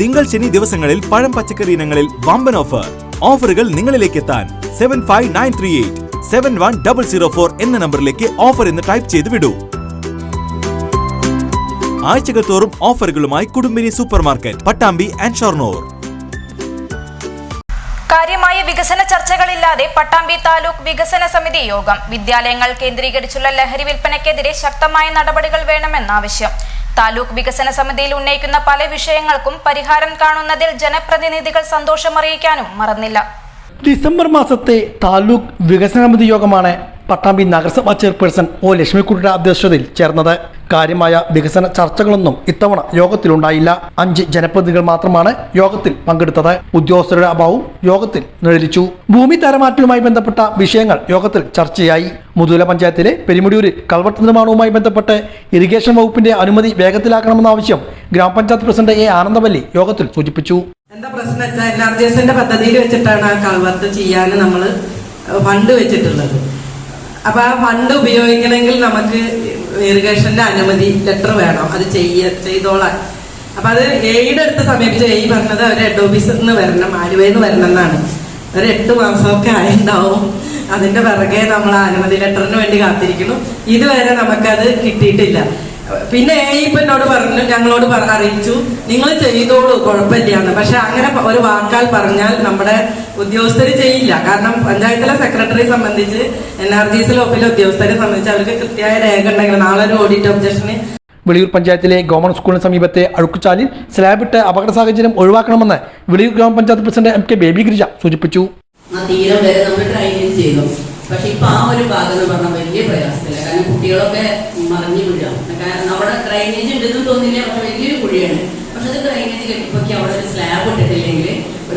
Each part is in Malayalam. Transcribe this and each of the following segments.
തിങ്കൾ ശനി ദിവസങ്ങളിൽ പഴം പച്ചക്കറി ഇനങ്ങളിൽ വമ്പൻ ഓഫർ ഓഫറുകൾ നിങ്ങളിലേക്ക് എത്താൻ seven five nine three eight seven one double zero four എന്ന നമ്പറിലേക്ക് ഓഫർ എന്ന് ടൈപ്പ് ചെയ്ത് വിടൂ. ആഴ്ചകൾ തോറും ഓഫറുകളുമായി Kudumbini super market Pattambi and Shoranur. കാര്യമായ വികസന ചർച്ചകളില്ലാതെ പട്ടാമ്പി താലൂക്ക് വികസന സമിതി യോഗം. വിദ്യാലയങ്ങൾ കേന്ദ്രീകരിച്ചുള്ള ലഹരി വിൽപ്പനയ്ക്കെതിരെ ശക്തമായ നടപടികൾ വേണമെന്നാവശ്യം. താലൂക്ക് വികസന സമിതിയിൽ ഉന്നയിക്കുന്ന പല വിഷയങ്ങൾക്കും പരിഹാരം കാണുന്നതിൽ ജനപ്രതിനിധികൾ സന്തോഷമറിയിക്കാനും മറന്നില്ല. ഡിസംബർ മാസത്തെ താലൂക്ക് വികസന സമിതി യോഗമാണ് പട്ടാമ്പി നഗരസഭാ ചെയർപേഴ്സൺ ഒ. ലക്ഷ്മിക്കുട്ടിയുടെ അധ്യക്ഷതയിൽ ചേർന്നത്. കാര്യമായ വികസന ചർച്ചകളൊന്നും ഇത്തവണ യോഗത്തിലുണ്ടായില്ല. അഞ്ച് ജനപ്രതിനിധികൾ മാത്രമാണ് യോഗത്തിൽ പങ്കെടുത്തത്. ഉദ്യോഗസ്ഥരുടെ അഭാവവും യോഗത്തിൽ നിഴലിച്ചു. ഭൂമി തരമാറ്റലുമായി ബന്ധപ്പെട്ട വിഷയങ്ങൾ യോഗത്തിൽ ചർച്ചയായി. മുതുല പഞ്ചായത്തിലെ പെരുമുടിയൂരിൽ കൽവട്ട നിർമ്മാണവുമായി ബന്ധപ്പെട്ട് ഇറിഗേഷൻ വകുപ്പിന്റെ അനുമതി വേഗത്തിലാക്കണമെന്ന ആവശ്യം ഗ്രാമപഞ്ചായത്ത് പ്രസിഡന്റ് എ. ആനന്ദവല്ലി യോഗത്തിൽ സൂചിപ്പിച്ചു. എന്താ പ്രശ്നം വെച്ചാൽ എൻ ആർ പദ്ധതിയിൽ വെച്ചിട്ടാണ് ആ കൾവർത്ത് ചെയ്യാൻ നമ്മൾ ഫണ്ട് വെച്ചിട്ടുള്ളത്. അപ്പൊ ആ ഫണ്ട് ഉപയോഗിക്കണമെങ്കിൽ നമുക്ക് ഇറിഗേഷന്റെ അനുമതി ലെറ്റർ വേണം. അത് ചെയ്യ ചെയ്തോളാൻ. അപ്പൊ അത് എയ്ഡ് എടുത്ത് സമയത്ത് എയ് പറഞ്ഞത് അവർ ഹെഡ് ഓഫീസിൽ നിന്ന് വരണം ആലുവയിൽ നിന്ന് വരണം എന്നാണ് ഒരു എട്ട് മാസമൊക്കെ ആയിണ്ടാവും അതിന്റെ പിറകെ നമ്മൾ അനുമതി ലെറ്ററിന് വേണ്ടി കാത്തിരിക്കുന്നു. ഇതുവരെ നമുക്കത് കിട്ടിയിട്ടില്ല. പിന്നെ ഇപ്പൊ എന്നോട് പറഞ്ഞു ഞങ്ങളോട് അറിയിച്ചു. നിങ്ങൾ ചെയ്തോളൂ കുഴപ്പമില്ലാന്ന്. പക്ഷെ അങ്ങനെ ഒരു വാക്കാൽ പറഞ്ഞാൽ നമ്മുടെ ഉദ്യോഗസ്ഥർ ചെയ്യില്ല. കാരണം പഞ്ചായത്തിലെ സെക്രട്ടറി സംബന്ധിച്ച് എൻ ആർ ജി എസിലെ ഒപ്പിലെ ഉദ്യോഗസ്ഥരെ സംബന്ധിച്ച് അവർക്ക് കൃത്യമായ രേഖ ഉണ്ടെങ്കിൽ നാളെ ഒരു ഓഡിറ്റ് ഒബ്ജക്ഷന് വെളിയൂർ പഞ്ചായത്തിലെ ഗവൺമെന്റ് സ്കൂളിന് സമീപത്തെ അഴുക്കുചാലിൽ സ്ലാബിട്ട് അപകട സാഹചര്യം ഒഴിവാക്കണമെന്ന് വെളിയൂർ ഗ്രാമപഞ്ചായത്ത് president M K Baby Girija സൂചിപ്പിച്ചു. ആ തീരം വരെ നമ്മൾ ഡ്രൈനേജ് ചെയ്തു പക്ഷെ ഇപ്പൊ ആ ഒരു ഭാഗം എന്ന് പറഞ്ഞാൽ വലിയ പ്രയാസത്തില്ല കാരണം കുട്ടികളൊക്കെ മറിഞ്ഞു വീഴാം. കാരണം അവിടെ ഡ്രൈനേജ് ഉണ്ടെന്ന് തോന്നില്ല പക്ഷെ വലിയൊരു കുഴിയാണ്. പക്ഷെ അത് ഡ്രൈനേജ് കെട്ടിപ്പൊക്കി അവിടെ ഒരു സ്ലാബ് ഇട്ടിട്ടില്ലെങ്കിൽ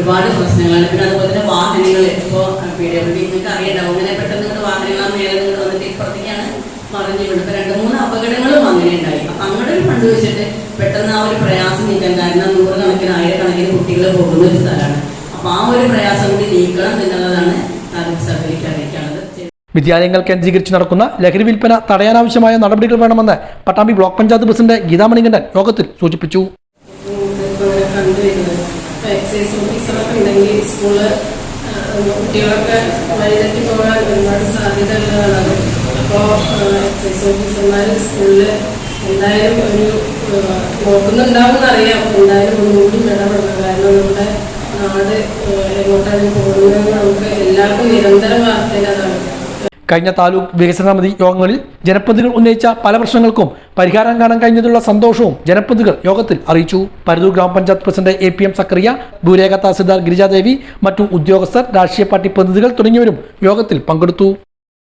ഒരുപാട് പ്രശ്നങ്ങളാണ്. പിന്നെ അതുപോലെ തന്നെ വാഹനങ്ങൾ ഇപ്പോൾ പി ഡബ്ല്യു നിങ്ങൾക്ക് അറിയണ്ടാവും. അങ്ങനെ പെട്ടെന്ന് നിങ്ങൾ വാഹനങ്ങളാണ് നേരെ നിങ്ങൾ വന്നിട്ട് ഇപ്പുറത്തേക്കാണ് മറിഞ്ഞു വീണത്. ഇപ്പൊ രണ്ട് മൂന്ന് അപകടങ്ങളും അങ്ങനെ ഉണ്ടായി. അപ്പൊ അങ്ങനെ ഒരു ഫണ്ട് വെച്ചിട്ട് പെട്ടെന്ന് ആ ഒരു പ്രയാസം നീക്കാൻ കാരണം നൂറുകണക്കിന് ആയിരക്കണക്കിന് കുട്ടികൾ പോകുന്ന ഒരു സ്ഥലമാണ്. അപ്പൊ ആ ഒരു പ്രയാസം കൂടി നീക്കണം എന്നുള്ളതാണ് താലൂക്ക് സഭയിലേക്ക് അറിയിക്കാനുള്ളത് വിദ്യാലയങ്ങൾ കേന്ദ്രീകരിച്ച് നടക്കുന്ന ലഹരി വിൽപ്പന തടയാനാവശ്യമായ നടപടികൾ വേണമെന്ന് പട്ടാമ്പി ബ്ലോക്ക് പഞ്ചായത്ത് പ്രസിഡന്റ് ഗീതാമണികണ്ഠൻ യോഗത്തിൽ സൂചിപ്പിച്ചു. എക്സൈസ് ഓഫീസറൊക്കെ ഉണ്ടെങ്കിൽ സ്കൂൾ കുട്ടികളൊക്കെ വഴിതെറ്റി പോകാൻ ഒരുപാട് സാധ്യത ഉള്ളതാണ് അപ്പോൾ എക്സൈസ് ഓഫീസർമാർ സ്കൂളിൽ എന്തായാലും ഒരു നോക്കുന്നുണ്ടാവും അറിയാം എന്തായാലും ഒന്നുകൂടി ഇടപെടണം. കാരണം നമ്മുടെ നാട് എങ്ങോട്ടാണ് പോകുന്നത് നമുക്ക് എല്ലാവർക്കും നിരന്തരം വാർത്തയിലാണ് കഴിഞ്ഞ താലൂക്ക് വികസന സമിതി യോഗങ്ങളിൽ ജനപ്രതിനിധികൾ ഉന്നയിച്ച പല പ്രശ്നങ്ങൾക്കും പരിഹാരം കാണാൻ കഴിഞ്ഞതിലുള്ള സന്തോഷവും ജനപ്രതിനിധികൾ യോഗത്തിൽ അറിയിച്ചു. പരതൂർ ഗ്രാമപഞ്ചായത്ത് president A P M Zakariya ഭൂരേഖ tahsildar Girijadevi മറ്റു ഉദ്യോഗസ്ഥർ രാഷ്ട്രീയ പാർട്ടി പ്രതിനിധികൾ തുടങ്ങിയവരും യോഗത്തിൽ പങ്കെടുത്തു.